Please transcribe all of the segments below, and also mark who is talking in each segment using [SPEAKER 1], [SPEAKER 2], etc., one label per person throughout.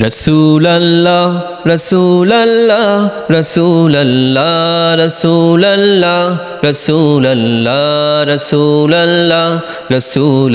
[SPEAKER 1] রসুল আল্লাহ রসুল্লাহ রসুল্লাহ রসুল্লাহ রসুল্লাহ রসুল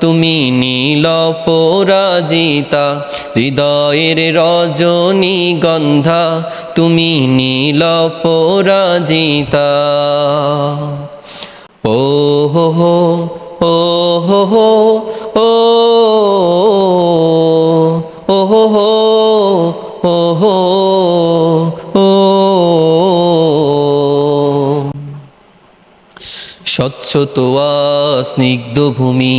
[SPEAKER 1] তুমি নীল পরাজিতা, হৃদয়ের রজনী গন্ধা, তুমি নীল পরাজিতা। ও হো হো ও হো হো ও। ও হো হো ও হো স্বচ্ছ তোয়া স্নিগ্ধ ভূমি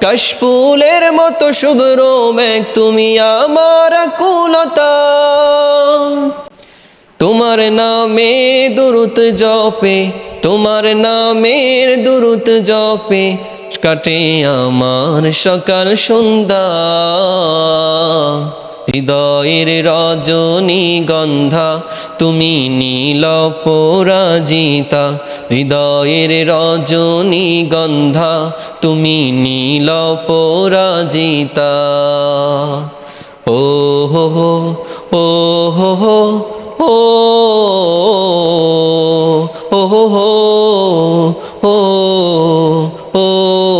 [SPEAKER 1] কাশফুলের মতো শুভ্র মেঘ তুমি আমার কুলতা তোমার নামে দুরুত জপে, তোমার নামের দুরুত জপে, কাটে আমার সকাল সন্ধ্যা। হৃদয়ের রজনী গন্ধা, তুমি নীল পরাজিতা। হৃদয়ের রজনী গন্ধা, তুমি নীল পরাজিতা। ও হো হো, ও হো হো, ও ও হো হো, ও ও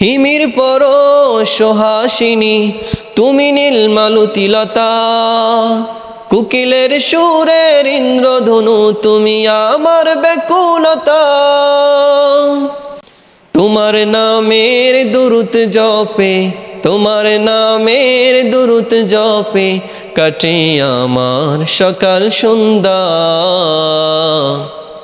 [SPEAKER 1] হিমির পর সোহাসিনী, তুমি নীলমালতিলতা। কুকিলের সুরের ইন্দ্রধনু, তুমি আমার ব্যাকুলতা। তোমার নামের দুরুত জপে, তোমার নামের দুরুত জপে, কাটে আমার সকাল সন্ধ্যা।